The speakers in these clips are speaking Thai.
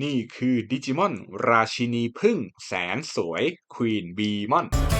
นี่คือดิจิมอน ราชินีพึ่งแสนสวยควีนบีมอน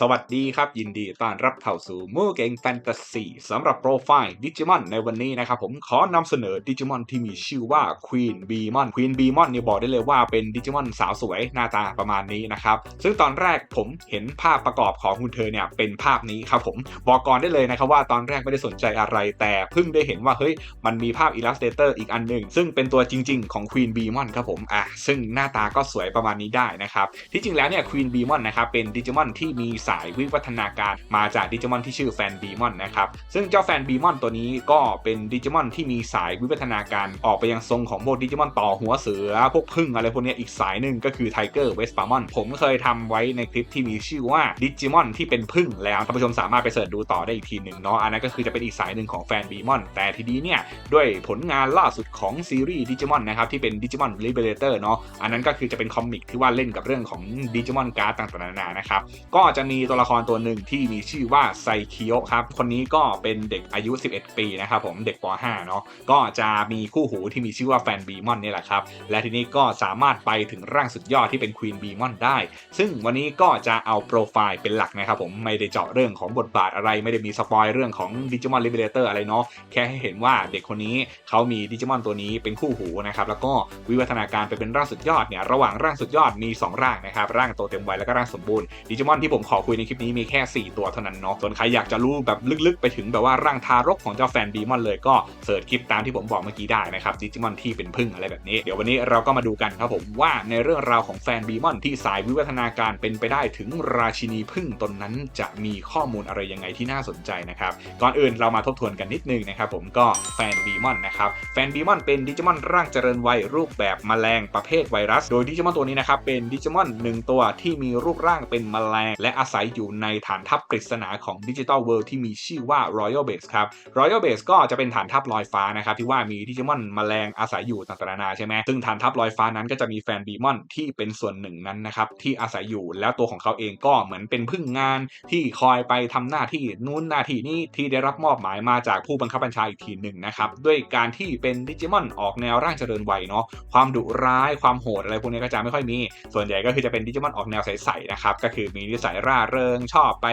สวัสดีครับ ยินดีต้อนรับเข้าสู่มูเกงแฟนตาซีสำหรับโปรไฟล์ดิจิมอนในวันนี้นะครับผมขอนำเสนอดิจิมอนที่มีชื่อว่าควีนบีมอนควีนบีมอนเนี่ยบอกได้เลยว่าเป็นดิจิมอนสาวสวยหน้าตาประมาณนี้นะครับ ซึ่งตอนแรกผมเห็นภาพประกอบของคุณเธอเนี่ยเป็นภาพนี้ครับผมบอกก่อนได้เลยนะครับว่าตอนแรกไม่ได้สนใจอะไรแต่เพิ่งได้เห็นว่าเฮ้ยมันมีภาพอิลลัสเตเตอร์อีกอันหนึ่งซึ่งเป็นตัวจริง ๆ ของควีนบีมอนครับผมอะซึ่งหน้าตาก็สวยประมาณนี้ได้นะครับที่จริงแล้วเนี่ยควีนบีมอนนะครับเป็นดิจิมอนที่มีสายวิวัฒนาการมาจากดิจิมอนที่ชื่อแฟนบีมอนนะครับซึ่งเจ้าแฟนบีมอนตัวนี้ก็เป็นดิจิมอนที่มีสายวิวัฒนาการออกไปยังทรงของพวกดิจิมอนต่อหัวเสือ พวกพึ่งอะไรพวกนี้อีกสายหนึ่งก็คือไทเกอร์เวสปามอนผมเคยทำไว้ในคลิปที่มีชื่อว่าดิจิมอนที่เป็นพึ่งแล้วท่านผู้ชมสามารถไปเสิร์ชดูต่อได้อีกทีหนึ่งเนาะอันนั้นก็คือจะเป็นอีกสายหนึ่งของแฟนบีมอนแต่ทีนี้เนี่ยด้วยผลงานล่าสุดของซีรีส์ดิจิมอนนะครับที่เป็นดิจิมอนลิเบเลเตอร์เนาะอันนั้นก็คือจะเป็นคอมิกที่ว่าเล่นกับเรื่องของดิจิมอนการ์ดต่างๆนานานะครับก็จะมีีตัวละครตัวหนึ่งที่มีชื่อว่าไซคิโอครับ คนนี้ก็เป็นเด็กอายุ 11 ปีนะครับผมเด็กป .5 เนาะก็จะมีคู่หูที่มีชื่อว่าแฟนบีมอนนี่แหละครับ และทีนี้ก็สามารถไปถึงร่างสุดยอดที่เป็นควีนบีมอนได้ ซึ่งวันนี้ก็จะเอาโปรไฟล์เป็นหลักนะครับผมไม่ได้เจาะเรื่องของบทบาทอะไร ไม่ได้มีสปอยเรื่องของดิจิมอนลิเบเลเตอร์อะไรเนาะแค่ให้เห็นว่าเด็กคนนี้เขามีดิจิมอนตัวนี้เป็นคู่หูนะครับแล้วก็วิวัฒนาการไปเป็นร่างสุดยอดเนี่ยระหว่างร่างสุดยอดมี 2 ร่างนะครับร่างโตเต็มวัยแล้วก็ร่างสมบูรณ์ดิจิมอนที่ผมขอคุยในคลิปนี้มีแค่ 4 ตัวเท่านั้นเนาะส่วนใครอยากจะรู้แบบลึกๆ ไปถึงแบบว่าร่างทารกของเจ้าแฟนบีมอนเลยก็เสิร์ชคลิปตามที่ผมบอกเมื่อกี้ได้นะครับดิจิมอนที่เป็นพึ่งอะไรแบบนี้เดี๋ยววันนี้เราก็มาดูกันครับผมว่าในเรื่องราวของแฟนบีมอนที่สายวิวัฒนาการเป็นไปได้ถึงราชินีพึ่งตนนั้นจะมีข้อมูลอะไรยังไงที่น่าสนใจนะครับก่อนอื่นเรามาทบทวนกันนิดนึงนะครับผมก็แฟนบีมอนนะครับแฟนบีมอนเป็นดิจิมอนร่างเจริญวัยรูปแบบแมลงประเภทไวรัส โดยดิจิมอนตัวนี้นะครับเป็นดิจิมอนหนึ่งตัวที่มีรูปร่างเป็นแมลงและอาศัยอยู่ในฐานทัพปริศนาของดิจิตอลเวิลด์ที่มีชื่อว่า Royal Base ครับ Royal Base ก็จะเป็นฐานทัพลอยฟ้านะครับที่ว่ามีดิจิมอนแมลงอาศัยอยู่ต่างๆนานาใช่ไหมซึ่งฐานทัพลอยฟ้านั้นก็จะมีแฟนบีมอนที่เป็นส่วนหนึ่งนั้นนะครับที่อาศัยอยู่แล้วตัวของเขาเองก็เหมือนเป็นพึ่งงานที่คอยไปทำหน้าที่นู้นหน้าที่นี้ที่ได้รับมอบหมายมาจากผู้บังคับบัญชาอีกทีหนึ่งนะครับด้วยการที่เป็นดิจิมอนออกแนวร่างเจริญวัยเนาะความดุร้ายความโหดอะไรพวกนี้ก็จะไม่ค่อยมี ส่วนใหญ่ก็คือจะเป็นดิจิมอนออกแนวใสๆนะครับก็คือมีนิสัยร่าเริงชอบไป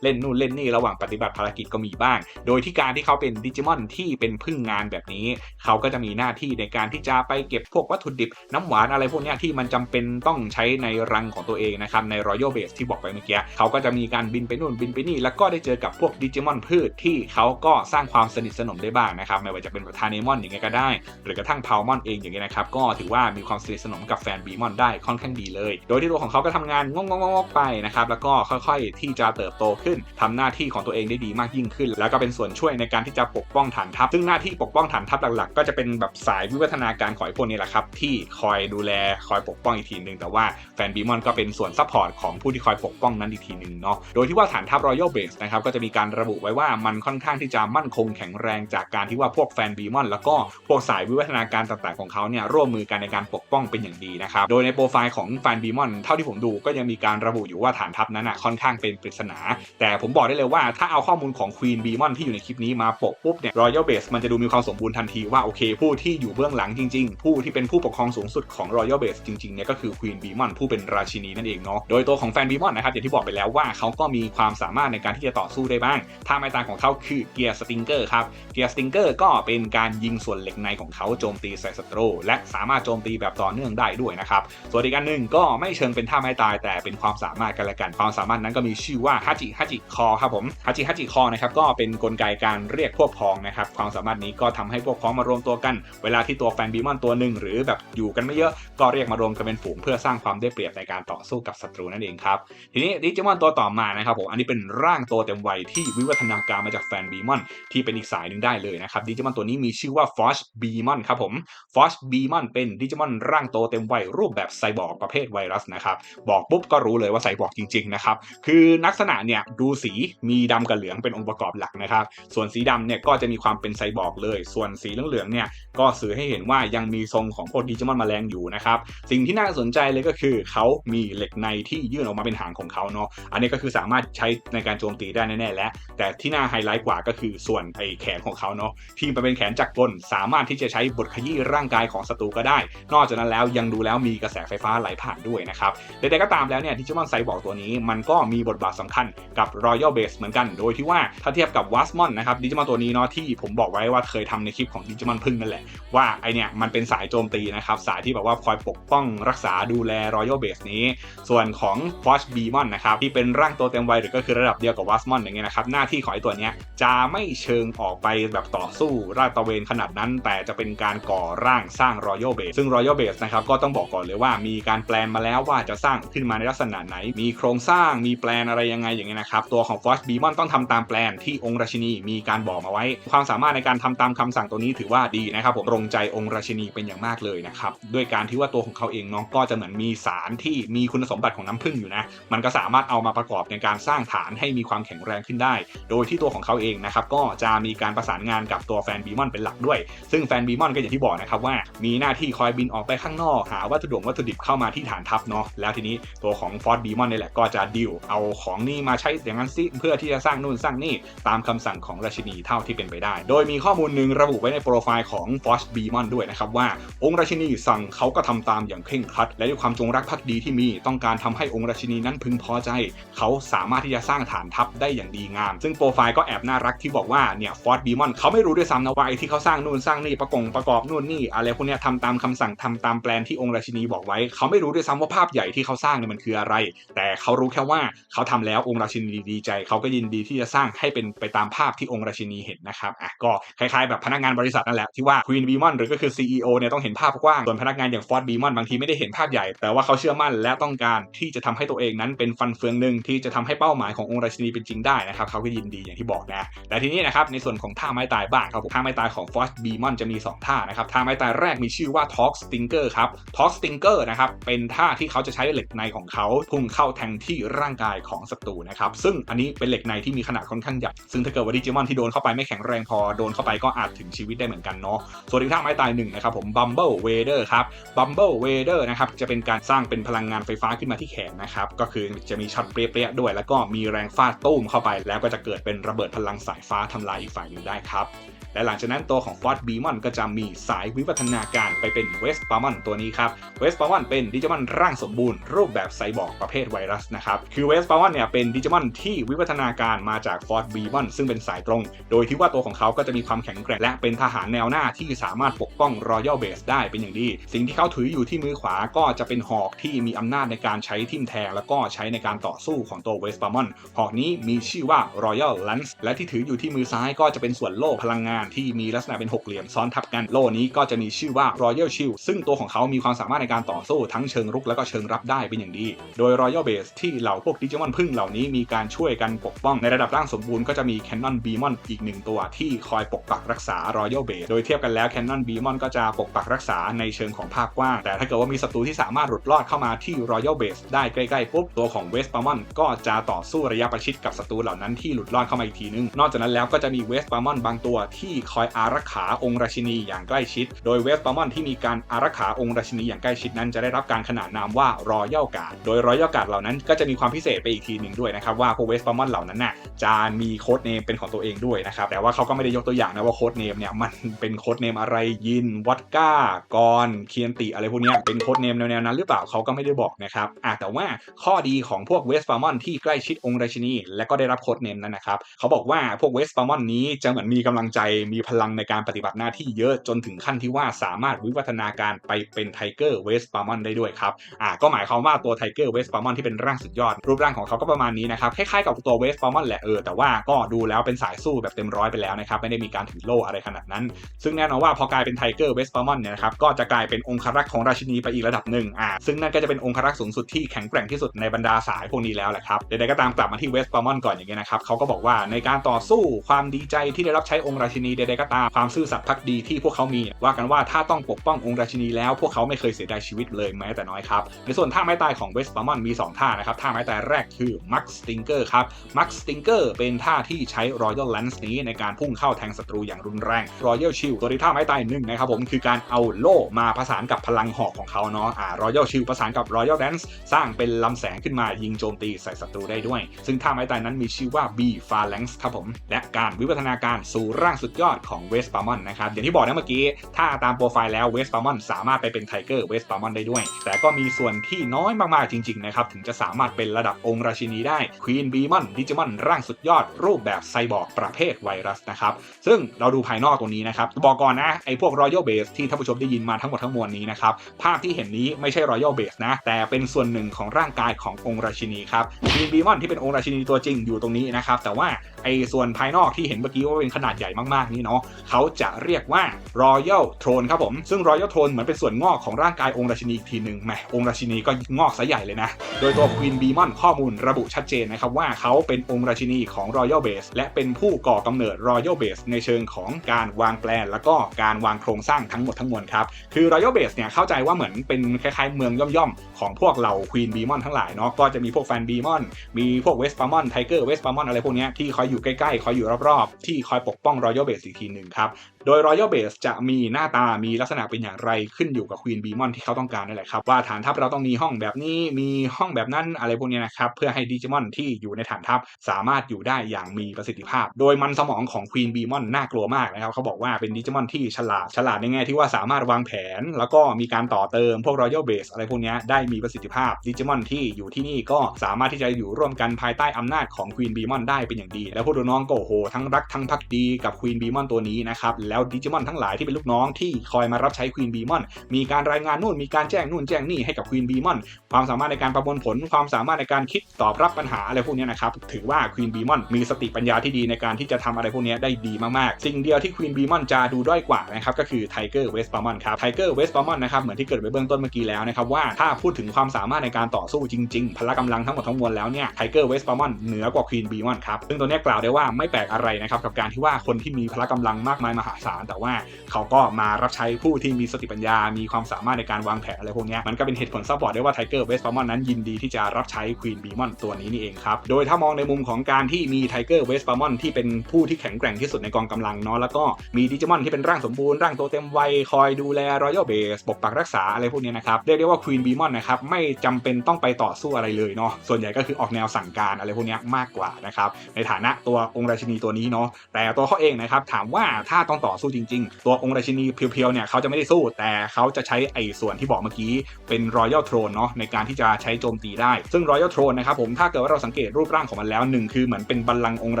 เล่นนู่นเล่นนี่ระหว่างปฏิบัติภารกิจก็มีบ้าง โดยที่การที่เขาเป็นดิจิมอนที่เป็นพึ่งงานแบบนี้ เขาก็จะมีหน้าที่ในการที่จะไปเก็บพวกวัตถุดิบน้ำหวานอะไรพวกนี้ที่มันจำเป็นต้องใช้ในรังของตัวเองนะครับใน Royal Base ที่บอกไปเมื่อกี้เขาก็จะมีการบินไปนู่นบินไปนี่ แล้วก็ได้เจอกับพวกดิจิมอนพืชที่เขาก็สร้างความสนิทสนมได้บ้างนะครับไม่ว่าจะเป็นทาเนมอนอย่างเงี้ยก็ได้ หรือกระทั่งพาวมอนเองอย่างเงี้ยนะครับก็ถือว่ามีความสนิทสนมกับแฟนบีมอนได้ค่อนข้างดีเลย โดยที่ตัวของเขาก็ทำงานงงๆๆไปนะครับแล้วก็ค่ค่อยๆ ที่จะเติบโตขึ้นทำหน้าที่ของตัวเองได้ดีมากยิ่งขึ้น แล้วก็เป็นส่วนช่วยในการที่จะปกป้องฐานทัพ ซึ่งหน้าที่ปกป้องฐานทัพหลักๆ ก็จะเป็นแบบสายวิวัฒนาการของไอ้พวกนี้แหละครับ ที่คอยดูแลคอยปกป้องอีกทีหนึ่งแต่ว่าแฟนบีมอนก็เป็นส่วนซัพพอร์ตของผู้ที่คอยปกป้องนั้นอีกทีหนึ่งเนาะโดยที่ว่าฐานทัพรอยัลเบสนะครับก็จะมีการระบุไว้ว่ามันค่อนข้างที่จะมั่นคงแข็งแรงจากการที่ว่าพวกแฟนบีมอนแล้วก็พวกสายวิวัฒนาการต่างๆของเขาเนี่ยร่วมมือกันในการปกป้องเป็นอย่างดีนะครับโดยในโปรไฟล์ของแฟนบีมอนเท่าที่ผมดูก็ยังมีการระบุอยู่ว่าฐานทัพนั้นอะค่อนข้างเป็นปริศนา แต่ผมบอกได้เลยว่าถ้าเอาข้อมูลของควีนบีมอนที่อยู่ในคลิปนี้มาโปะปุ๊บเนี่ยรอยัลเบสมันจะดูมีความสมบูรณ์ทันทีว่าโอเค ผู้ที่อยู่เบื้องหลังจริง ๆ ผู้ที่เป็นผู้ปกครองสูงสุดของรอยัลเบสจริงๆเนี่ยก็คือควีนบีมอนผู้เป็นราชินีนั่นเองเนาะโดยตัวของแฟนบีมอนนะครับอย่างที่บอกไปแล้วว่าเขาก็มีความสามารถในการที่จะต่อสู้ได้บ้างท่าไม้ตายของเขาคือเกียร์สติงเกอร์ครับเกียร์สติงเกอร์ก็เป็นการยิงส่วนเหล็กในของเขาโจมตีใส่ศัตรูและสามารถโจมตีแบบต่อเนื่องได้ด้วยนะครับส่วนอีกอันหนึ่งก็ไม่เชิงเป็นท่าไม้ตายแต่เป็นความสามารถกันละกันความสามารถนั้นก็มีชื่อว่าฮัจิฮัจิคอครับผมฮัจิฮัจิคอนะครับก็เป็นกลไกการเรียกพวกพ้องนะครับความสามารถนี้ก็ทำให้พวกพ้องมารวมตัวกัน เวลาที่ตัวแฟนบีมอนตัวหนึ่งหรือแบบอยู่กันไม่เยอะก็เรียกมารวมกันเป็นฝูงเพื่อสร้างความได้เปรียบในการต่อสู้กับศัตรูนั่นเองครับทีนี้ดิจิมอนตัวต่อมานะครับผมอันนี้เป็นร่างตัวเต็มวัยที่วิวัฒนาการมาจากแฟนบีมอนที่เป็นอีกสายหนึ่งได้เลยนะครับดิจิมอนตัวนี้มีชื่อว่าฟอชบีมอนครับผมฟอชบีมอนเป็นดิจิมอนร่างโตเต็มวัยรูปแบบไซบอร์กประเภทไวรัสนะครับบอกปุ๊บก็รู้เลยว่าไซบอร์กจริงๆนะครับคือลักษณะเนี่ยดูสีมีดำกับเหลืองเป็นองค์ประกอบหลักนะครับ ส่วนสีดำเนี่ยก็จะมีความเป็นไซบอร์กเลย ส่วนสีเหลืองๆเนี่ยก็สื่อให้เห็นว่ายังมีทรงของพวกดิจิมอนแมลงอยู่นะครับ สิ่งที่น่าสนใจเลยก็คือเขามีเหล็กในที่ยื่นออกมาเป็นหางของเขาเนาะ อันนี้ก็คือสามารถใช้ในการโจมตีได้แน่ๆแล้ว แต่ที่น่าไฮไลท์กว่าก็คือส่วนไอ้แขนของเขาเนาะที่มันเป็นแขนจักรกลสามารถที่จะใช้บดขยี้ร่างกายของศัตรูก็ได้ นอกจากนั้นแล้วยังดูแล้วมีกระแสไฟฟ้าไหลผ่านด้วยนะครับใดๆก็ตามแล้วเนี่ยดิจิมอนไซบอร์กตัวนี้มันก็็มีบทบาทสำคัญกับ Royal Base เหมือนกัน โดยที่ว่าถ้าเทียบกับวัสมอนนะครับดิจิมอนตัวนี้เนาะที่ผมบอกไว้ว่าเคยทำในคลิปของดิจิมอนพึ่งนั่นแหละ ว่าไอเนี่ยมันเป็นสายโจมตีนะครับ สายที่แบบว่าคอยปกป้องรักษาดูแล Royal Base นี้ ส่วนของ f o r c e b e m o n นะครับที่เป็นร่างตัวเต็มวัยหรือก็คือระดับเดียวกับวัสมอนอย่างเงี้ยนะครับหน้าที่ของไอตัวเนี้ยจะไม่เชิงออกไปแบบต่อสู้ราดตระเวนขนาดนั้น แต่จะเป็นการก่อร่างสร้าง Royal Base ซึ่ง Royal Base นะครับก็ต้องบอกก่อนเลยว่ามีการแปลนมาแล้วว่าจะสร้างขึ้นมาในลักษณะไหนมีโครงสร้างมีแปลนอะไรยังไงอย่างเงี้ยนะครับ ตัวของ f o r c e b e m o n ต้องทำตามแปลนที่องค์ราชินีมีการบอกมาไว้ ความสามารถในการทำตามคำสั่งตัวนี้ถือว่าดีนะครับผมตรงใจองค์ราชินีเป็นอย่างมากเลยนะครับด้วยการที่ว่าตัวของเขาเองเนาะก็จะเหมือนมีสารที่มีคุณสมบัติของน้ำผึ้งอยู่นะ มันก็สามารถเอามาประกอบในการสร้างฐานให้มีความแข็งแรงขึ้นได้ โดยที่ตัวของเขาเองนะครับก็จะมีการประสานงานกับตัวแฟนบีมอนเป็นหลักด้วย ซึ่งแฟนบีมอนก็อย่างที่บอกนะครับว่า มีหน้าที่คอยบินออกไปข้างนอกหาวัตถุดงวัตถุดิบเข้ามาที่ฐานทัพเนาะแล้วทีนี้ตัวของฟอร์ดบีมอนนี่แหละก็จะดิวเอาของนี่มาใช้อย่างนั้นซิเพื่อที่จะสร้างนู่นสร้างนี่ตามคำสั่งของราชินีเท่าที่เป็นไปได้ โดยมีข้อมูลหนึ่งระบุไว้ในโปรไฟล์ของฟอร์ดบีมอนด้วยนะครับว่าองค์ราชินีสั่งเขาก็ทำตามอย่างเคร่งครัด และด้วยความจงรักภักดีที่มีต้องการทำให้องค์ราชินีนั้นพึงพอใจ เขาสามารถที่จะสร้างฐานทัพได้อย่างดีงาม ซึ่งโปรไฟล์ก็แอบน่ารักที่บอกว่าเนี่ยฟอร์ดบีมอนเขาไม่รู้ด้วยซ้ำนะว่าไอ้ที่เขาสร้างนู่นสร้างนี่ประกงประกอบนู่นนี่อะไรพวกเนี้ยทำตามคำสั่งทำตามแปลนที่องค์ราชินีบอกไว้ เขาไม่รู้ด้วยซ้ำว่าภาพใหญ่ที่เขาสร้างเนี่ยมันคืออะไร แต่เขารู้แค่ว่าเขาทำแล้วองค์ราชินีดีใจ เขาก็ยินดีที่จะสร้างให้เป็นไปตามภาพที่องค์ราชินีเห็นนะครับอะก็คล้ายๆแบบพนักงานบริษัทนั่นแหละที่ว่าควีนบีมอนหรือก็คือ CEO เนี่ยต้องเห็นภาพกว้างส่วนพนักงานอย่างฟอร์ดบีมอนบางทีไม่ได้เห็นภาพใหญ่ แต่ว่าเขาเชื่อมั่นและต้องการที่จะทำให้ตัวเองนั้นเป็นฟันเฟืองหนึ่งที่จะทำให้เป้าหมายขององค์ราชินีเป็นจริงได้นะครับเขาก็ยินดีอย่างที่บอกนะแต่ทีนี้นะครับในส่วนของท่าไม้ตายบ้างครับท่าไม้ตายของฟอร์ดบีมอนจะมีสองท่านะครับท่าไม้ตายแรกมีชื่อว่า Talk Stinker ครับ Talk Stinker นะครับเป็นท่าที่เขาจะใช้เหล็กในของเขาพุ่งเข้าแทงที่ร่างกายของศัตรูนะครับ ซึ่งอันนี้เป็นเหล็กในที่มีขนาดค่อนข้างใหญ่ ซึ่งถ้าเกิดว่าดิจิมอนที่โดนเข้าไปไม่แข็งแรงพอโดนเข้าไปก็อาจถึงชีวิตได้เหมือนกันเนาะ ส่วนอีกท่าไม้ตายหนึ่งนะครับผม Bumble Wader ครับ Bumble Wader นะครับจะเป็นการสร้างเป็นพลังงานไฟฟ้าขึ้นมาที่แขนนะครับ ก็คือจะมีช็อตเปรี้ยๆด้วย แล้วก็มีแรงฟาดตุ้มเข้าไป แล้วก็จะเกิดเป็นระเบิดพลังสายฟ้าทำลายอีกฝ่ายหนึ่งได้ครับและหลังจากนั้นตัวของฟอร์บีมอนก็จะมีสายวิวัฒนาการไปเป็นเวสปามอนตัวนี้ครับ เวสปามอนเป็นดิจิมอนร่างสมบูรณ์รูปแบบไซบอร์กประเภทไวรัสนะครับคือเวสปามอนเนี่ยเป็นดิจิมอนที่วิวัฒนาการมาจากฟอร์ดบีมอนซึ่งเป็นสายตรง โดยที่ว่าตัวของเขาก็จะมีความแข็งแกร่งและเป็นทหารแนวหน้าที่สามารถปกป้องรอยัลเบสได้เป็นอย่างดี สิ่งที่เขาถืออยู่ที่มือขวาก็จะเป็นหอกที่มีอำนาจในการใช้ทิ่มแทงแล้วก็ใช้ในการต่อสู้ของตัวเวสปามอนหอกนี้มีชื่อว่า Royal Lance และที่ถืออยู่ที่มือซ้ายก็จะเป็นส่วนโล่พลังงานที่มีลักษณะเป็นหกเหลี่ยมซ้อนทับกันโล่นี้ก็จะมีชื่อว่า Royal Shield ซึ่งตัวของเขามีความสามารถในการต่อสู้ทั้งเชิงรุกและก็เชิงรับได้เป็นอย่างดี โดย Royal Base ที่เหล่าพวกดิจิมอนพึ่งเหล่านี้มีการช่วยกันปกป้องในระดับร่างสมบูรณ์ก็จะมี Cannon Beamon อีกหนึ่งตัวที่คอยปกปักรักษา Royal Base โดยเทียบกันแล้ว Cannon Beamon ก็จะปกปักรักษาในเชิงของภาพกว้าง แต่ถ้าเกิดว่ามีศัตรูที่สามารถหลุดรอดเข้ามาที่ Royal Base ได้ใกล้ๆปุ๊บตัวของ West p a m o n ก็จะต่อสู้ระยะประชิดกับศัตรูเหล่านั้นที่หลุดรอดเข้ามาอีกทีนึง นอกจากนั้นแล้วก็จะมี West p a m o n บางตัวที่คอยอารักขาองค์ราชินีอย่างใกล้ชิด โดย West p a m o n ที่มีการอารักขาองค์ราชินีอย่างใกล้ชิดนั้นจะได้รับการขนานนามว่า Royal Guard โดย Royal Guard เหล่านั้นก็จะมีความพิเศษไปอีกทีหนึ่งด้วยนะครับว่าพวก West p a m o n เหล่านั้นน่ะจะมีโค้ดเนมเป็นของตัวเองด้วยนะครับแต่ว่าเขาก็ไม่ได้ยกตัวอย่างนะว่าโค้ดเนมเนี่ยมันเป็นโค้ดเนมอะไรยินวอดก้ากอนเคียนติอะไรพวกนี้เป็นโค้ดเนมแนวๆนั้นหรือเปล่าเขาก็ไม่ได้บอกนะครับอะแต่ว่าข้อดีของพวกเวสปามอนที่ใกล้ชิดองค์ราชินี และก็ได้รับโค้ดเนมนั้นนะครับเขาบอกว่าพวกเวสปามอนนี้จะเหมือนมีกำลังใจมีพลังในการปฏิบัติหน้าที่เยอะจนถึงขั้นที่ว่าสามารถวิวัฒนาการไปเป็นไทเกอร์เวสปามอนได้ด้วยครับอะก็หมายความว่าตัวไทเกอร์เวสปามอนที่เป็นร่างสุดยอดรูปร่างของเขาก็ประมาณนี้นะครับคล้ายๆกับตัวเวสปามอนแหละเออแต่ว่าก็ดูแล้วเป็นสายสู้แบบเต็มร้อยไปแล้วนะครับไม่ได้มีการถือโล่อะไรขนาดนั้น ซึ่งแน่นอนว่าพอกลายเป็นไทเกอร์เวสปามอนเนี่ยนะครับก็จะกลายเป็นองครักษ์ของราชินีไปอีกระดับหนึ่งอ่าซึ่งนั่นก็จะเป็นองครักษ์สูงสุดที่แข็งแกร่งที่สุดในบรรดาสายพวกนี้แล้วแหละครับใดๆก็ตามกลับมาที่เวสปามอนก่อนอย่างเงี้ยนะครับเขาก็บอกว่าในการต่อสู้ความดีใจที่ได้รับใช้องค์ราชินีใดๆก็ตามความซื่อสัตย์พักดีที่พวกเขามี ว่ากันว่าถ้าต้องปกป้ององค์ราชินีแล้วพวกเขาไม่เคยเสียดายชีวิตเลยแม้แต่น้อยครับในส่วนท่าไม้ตายของเวสปามอนมีสองท่านะครับท่าไม้ตายแต่แรกคือ Max Stinger ครับ Max Stinger เป็นท่าที่ใช้ Royal Lance นี้ในการพุ่งเข้าแทงศัตรูอย่างรุนแรง Royal Shield ตัวที่ท่าไม้ตายหนึ่งนะครับผม คือการเอาโล่มาผสานกับพลังหอกของเขาเนาะอ่า Royal Shield ประสานกับ Royal Dance สร้างเป็นลำแสงขึ้นมายิงโจมตีใส่ศัตรูได้ด้วย ซึ่งท่าไม้ตายนั้นมีชื่อว่า B Phalanx ครับผม และการวิวัฒนาการสู่ร่างสุดยอดของ West p a m o n นะครับอย่างที่บอกนะเมื่อกี้ถ้าตามโปรไฟล์แล้ว West p a m o n สามารถไปเป็น Tiger West p a m o n ได้ด้วย แต่ก็มีส่วนที่น้อยมากๆจริงๆนะครับถึงจะสามารถเป็นระดับองค์ราชินีได้ Queen Beemon Digimon ร่างสุดยอด รูปแบบไซบอร์กประเภทไวรัสนะครับซึ่งเราดูภายนอกตรงนี้นะครับบอกก่อนนะไอ้พวก Royal Base ที่ท่านผู้ชมได้ยินมาทั้งหมดทั้งมวลนี้นะครับภาพที่เห็นนี้ไม่ใช่ Royal Base นะแต่เป็นส่วนหนึ่งของร่างกายขององค์ราชินีครับ Queen Beemon ที่เป็นองค์ราชินีตัวจริงอยู่ตรงนี้นะครับแต่ว่าไอ้ส่วนภายนอกที่เห็นเมื่อกี้ว่าเป็นขนาดใหญ่มากๆนี่เนาะเขาจะเรียกว่า Royal Throne ครับผมซึ่ง Royal Throne เหมือนเป็นส่วนงอกของร่างกายองค์ราชินีอีกทีหนึ่งแหมองค์ราชินีก็งอกซะใหญ่เลยนะ โดยตัว Queen Beemon ข้อมูลระบุชัดเจนนะครับว่าเขาเป็นองค์ราชินีของ Royal Base และเป็นผู้ก่อกำเนิด Royal Base ในเชิงของการวางแปลน แล้วก็การวางโครงสร้างทั้งหมดทั้งมวลครับ คือ Royal Base เนี่ยเข้าใจว่าเหมือนเป็นคล้ายๆ เมืองย่อมๆ ของพวกเรา Queen Beemon ทั้งหลายเนาะก็จะมีพวกแฟน Beemon มีพวก West p a m o n Tiger West p a m o n อะไรพวกนี้ที่คอยอยู่ใกล้ๆ คอยอยู่รอบๆ ที่คอยปกป้อง Royal Base อีกทีหนึ่งครับ โดย Royal Base จะมีหน้าตามีลักษณะเป็นอย่างไรขึ้นอยู่กับ Queen Beemon ที่เขาต้องการนั่นแหละครับ ว่าฐานทัพเราต้องมีห้องแบบนี้มีห้องแบบนั้นอะไรพวกนี้นะครับ เพื่อให้ดิจิมอนที่อยู่ในฐานทัพสามารถอยู่ได้อย่างมีประสิทธิภาพ โดยมันสมองของ Queen Beemon น่ากลัวมากนะครับเขาบอกว่าเป็นดิจิมอนที่ฉลาดฉลาดในแง่ที่ว่าสามารถวางแผน แล้วก็มีการต่อเติมพวก Royal Base อะไรพวกนี้ได้มีประสิทธิภาพดิจิมอนที่อยู่ที่นี่ก็สามารถที่จะอยู่ร่วมกันภายใต้อำนาจของ Queen Beemon ได้เป็นอย่างดี แล้วพวกน้องก็โอ้โหทั้งรักทั้งพักดีกับ Queen Beemon ตัวนี้นะครับแล้วดิจิมอนทั้งหลายที่เป็นลูกน้องที่คอยมารับใช้ Queen Beemon มีการรายงานนู่นมีการแจ้งนู่นแจ้งนี่ให้กับ Queen Beemon ความสามารถในการประมวลผลความสามารถในการคิดตอบรับปัญหาอะไรพวกนี้นะครับถือว่า Queen Beemon มีสติปัญญาที่ดีในการที่จะทำอะไรพวกนี้ได้ดีมากๆ สิ่งเดียวที่ Queen Beemon จะดูด้อยกว่านะครับก็คือ Tiger West p a m o n ครับ Tiger West p a m o n นนะครับเหมือนที่เกิดไปเบื้องต้นเมื่อกี้แล้วนะครับว่าถ้าพูดถึงความสามารถในการต่อสู้จริงๆ พละกำลังทั้งหมดทั้งมวลแล้วเนี่ย Tiger West p a m o n เหนือกว่า Queen Beemon ครับซึ่งตัวเนี้กล่าวได้ว่าไม่แปลกอะไรนะครับกับการที่ว่าคนที่มีพละกำลังมากมายมหาศาลแต่ว่าเขาก็มารับใช้ผู้ที่มีสติปัญญา มีความสามารถในการวางแผนอะไรพวกนี้มันก็เป็นเหตุผลซัพพอร์ตได้ว่า Tiger West p a m o n นั้นยินดีที่จะรับใช้ Queen Beemon ตัวนี้นี่เองครับ โดยถ้ามองในมุมของการที่มี Tiger West p a m o n ที่เป็นผู้ที่แข็งแกร่งที่สุดในกองกำลังเนาะแล้วก็มีดิจิมอนที่เป็นร่างสมบูรณ์ร่างโตเต็มวัยคอยดูแล Royal Base ปกปักรักษาอะไรพวกนี้นะครับเรียกได้ว่า Queen Beemon นะครับไม่จำเป็นต้องไปต่อสู้อะไรเลยเนาะส่วนใหญ่ก็คือออกแนวสั่งการอะไรพวกนี้มากกว่านะครับในฐานะตัวองค์ราชินีตัวนี้เนาะแต่ตัวเขาเองนะครับถามว่าถ้าต้องต่อสู้จริง ๆ ตัวองค์ราชินีเพียวๆเนี่ยเขาจะไม่ได้สู้ แต่เขาจะใช้ไอ้ส่วนที่บอกเมื่อกี้เป็น Royal Throne เนาะในการที่จะใช้โจมตีได้ ซึ่ง Royal Throne นะครับผมถ้าเกิดว่าเราสังเกตรูปร่างของมันแล้วหนึ่งคือเหมือนเป็นบัลลังก์องค์ร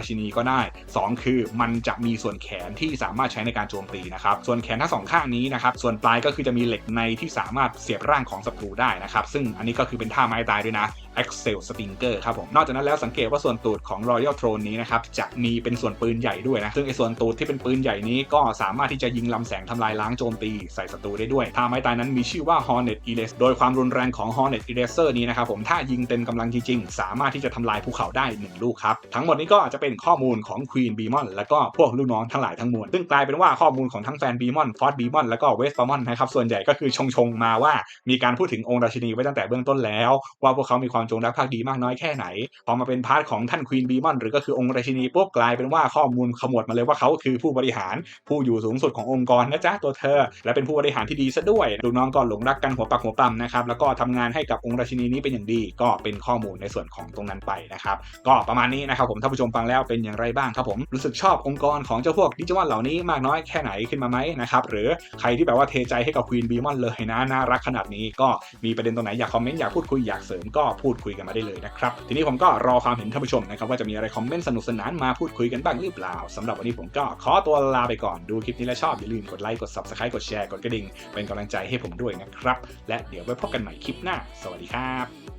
าชินีก็ได้สองคือมันจะมีส่วนแขนที่สามารถใช้ในการโจมตีนะครับส่วนแขนทั้งสองข้างนี้นะครับส่วนปลายก็คือจะมีเหล็กในที่สามารถเสียบร่างของศัตรูได้นะครับซึ่งอันนี้ก็คือเป็นท่าไม้ตายด้วยนะ Axel Stinger ครับผม นอกจากนั้นแล้วสังเกตว่าส่วนตูดของ Royal Throne นี้นะครับ จะมีเป็นส่วนปืนใหญ่ด้วยนะ ซึ่งไอ้ส่วนตูดที่เป็นปืนใหญ่นี้ก็สามารถที่จะยิงลำแสงทำลายล้างโจมตีใส่ศัตรูได้ด้วยท่าไม้ตายนั้นมีชื่อว่า Hornet Erase โดยความรุนแรงของ Hornet Eraser นี้นะครับผมถ้ายิงเต็มกำลังจริงๆ สามารถที่จะทำลายภูเขาได้ 1 ลูกครับ ทั้งหมดนี้ก็อาจจะเป็นข้อมูลของ Queen Beemon และก็พวกลูกน้องทั้งหลายทั้งมวลซึ่งกลายเป็นว่าข้อมูลของทั้งแฟน Beemon Fort Beemon และก็ West Beemon นะครับส่วนใหญ่ก็คือชงๆมาว่ามีการพูดถึงองค์ราชินีไว้ตั้งแต่เบื้องต้นแล้ว ว่าพวกเขามีความจงรักภักดีมากน้อยแค่ไหน พอมาเป็นพาร์ทของท่านควีนบีมอนหรือก็คือองค์ราชินีปุ๊บกลายเป็นว่าข้อมูลขมวดมาเลยว่าเขาคือผู้บริหารผู้อยู่สูงสุดขององค์กรนะจ๊ะตัวเธอ และเป็นผู้บริหารที่ดีซะด้วยลูกน้องก็หลงรักกันหัวปักหัวปั๊มนะครับแล้วก็ทำงานให้กับองค์ราชินีนี้เป็นอย่างดี ก็เป็นข้อมูลในส่วนของตรงนั้นไปนะครับก็ประมาณนี้นะครับผมท่านผู้ชมฟังแล้วเป็นอย่างไรบ้างครับผมรู้สึกชอบองค์กรของเจ้าพวกดิจิมอนเหล่านี้มากน้อยแค่ไหนขึ้นมาไหมนะครับหรือใครที่แบบว่าเทใจให้กับควีนบีมอนเลยนะน่ารักขนาดนี้ก็มีประเด็นตรงไหนอยากคอมเมนต์อยากพูดคุยอยากเสริมก็พูดคุยกันมาได้เลยนะครับ ทีนี้ผมก็รอความเห็นท่านผู้ชมนะครับว่าจะมีอะไรคอมเมนต์สนุกสนานมาพูดคุยกันบ้างหรือเปล่าสำหรับวันนี้ผมก็ขอตัวลาไปก่อนดูคลิปนี้แล้วชอบอย่าลืมกดไลค์กด subscribe กดแชร์กดกระดิ่งเป็นกำลังใจให้ผมด้วยนะครับ และเดี๋ยวไว้พบกันใหม่คลิปหน้า สวัสดีครับ